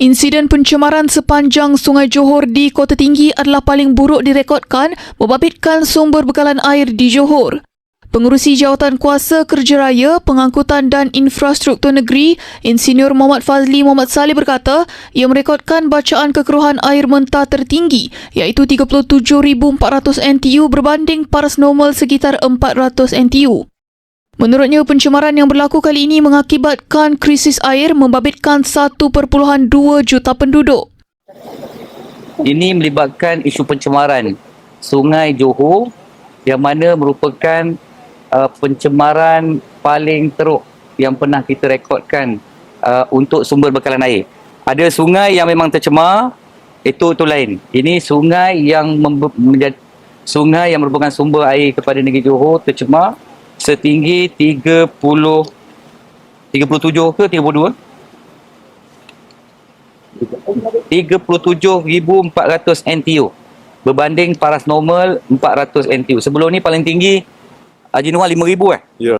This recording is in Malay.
Insiden pencemaran sepanjang Sungai Johor di Kota Tinggi adalah paling buruk direkodkan membabitkan sumber bekalan air di Johor. Pengurusi Jawatan Kuasa Kerja Raya, Pengangkutan dan Infrastruktur Negeri, Insinyur Muhammad Fazli Muhammad Saleh berkata, ia merekodkan bacaan kekeruhan air mentah tertinggi iaitu 37,400 NTU berbanding paras normal sekitar 400 NTU. Menurutnya, pencemaran yang berlaku kali ini mengakibatkan krisis air membabitkan 1.2 juta penduduk. Ini melibatkan isu pencemaran Sungai Johor yang mana merupakan uh, pencemaran paling teruk yang pernah kita rekodkan uh, untuk sumber bekalan air. Ada sungai yang memang tercemar, itu tu lain. Ini sungai yang menjadi sungai yang merupakan sumber air kepada negeri Johor tercemar setinggi 30 37 ke 32? 37,400 NTU berbanding paras normal 400 NTU. Sebelum ni paling tinggi Haji Noah 5,000 eh? Ya.